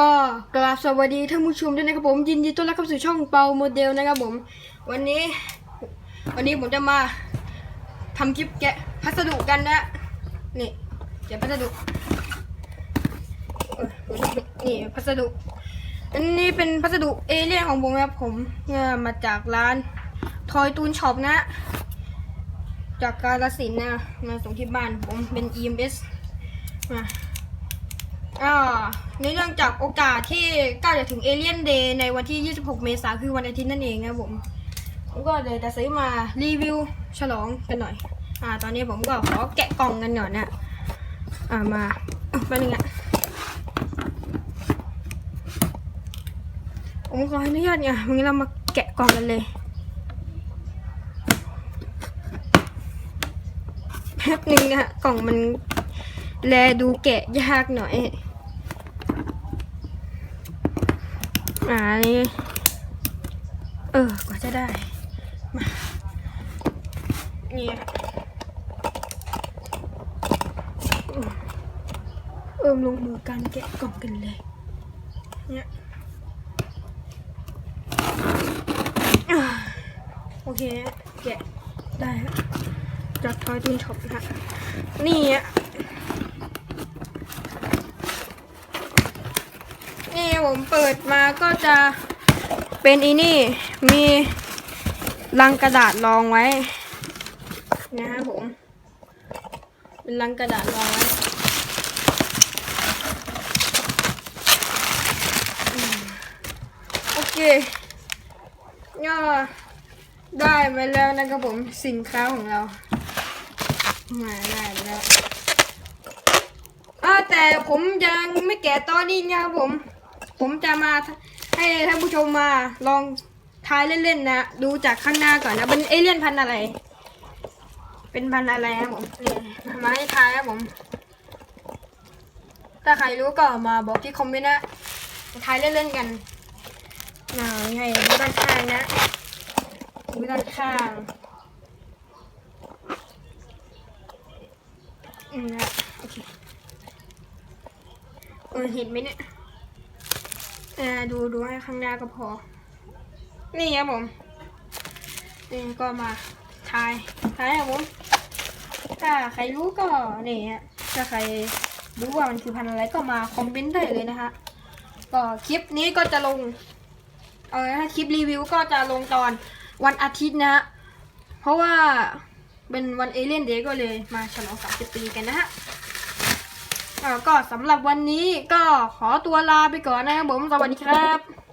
ก็กราบสวัสดีท่านผู้ชมด้วยนะครับผมยินดีต้อนรับเข้าสู่ช่องเปาโมเดลนะครับผม วันนี้ วันนี้ผมจะมาทำคลิปแกะพัสดุกันนะนี่แกะพัสดุนี่พัสดุ อันนี้เป็นพัสดุเอเลี่ยนของผมนะครับผมเนี่ยมาจากร้านทอยตูนช็อปนะ จากกาลสินนะมาส่งที่บ้านผมเป็น EMS มา อ่าในเรื่องจากโอกาสที่ใกล้จะถึงเอเลียนเดย์ในวันที่ 26 เมษายนคือวันอาทิตย์นั่นเองนะผมผมก็เลยจะซื้อมารีวิวฉลองกันหน่อย อ่า ตอนนี้ผมก็ขอแกะกล่องกันหน่อยนะอ่ามาแป๊บนึงอะผมขออนุญาตไงวันนี้เรามาแกะกล่องกันเลยแป๊บนึงนะฮะกล่องมัน แลดูแกะยากหน่อยอ่านี่เออกว่าจะได้มานี่เอิ่มลงมือการแกะกล่องกันเลย เนี่ยโอเค แกะได้ฮะจากทอยทุนช็อปนะฮะนี่อะนี่ ผมเปิดมาก็จะเป็นอีนี่มีลังกระดาษรองไว้ นะฮะผม เป็นลังกระดาษรองไว้โอเคก็ได้มาแล้วนะครับผมสินค้าของเรามาได้แล้วแต่ผมยังไม่แกะตอนนี้นะครับผม ผมจะมาให้ท่านผู้ชมมาลองทายเล่นๆนะ ดูจากข้างหน้าก่อนนะเป็นเอเลี่ยนพันอะไร เป็นพันอะไรครับผมนี่มาให้ทายครับผม ถ้าใครรู้ก็มาบอกที่คอมเมนต์นะทายเล่นๆกันนาให้ดูด้านข้างนะดูด้านข้างอืมนะโอเคเออเห็นไหมเนี่ย อ่าดูดูให้ข้างหน้าก็พอ นี่ครับผมนี่ก็มาทายทายครับผมถ้าใครรู้ก็นี่ฮะถ้าใครรู้ว่ามันคือพันอะไรก็มาคอมเมนต์ได้เลยนะคะก็คลิปนี้ก็จะลง เออถ้าคลิปรีวิวก็จะลงตอนวันอาทิตย์นะ เพราะว่าเป็นวันเอเลียนเดย์ก็เลยมาฉลอง30ปีกันนะฮะ อ่อก็สำหรับวันนี้ก็ขอตัวลาไปก่อนนะครับผมสวัสดีครับ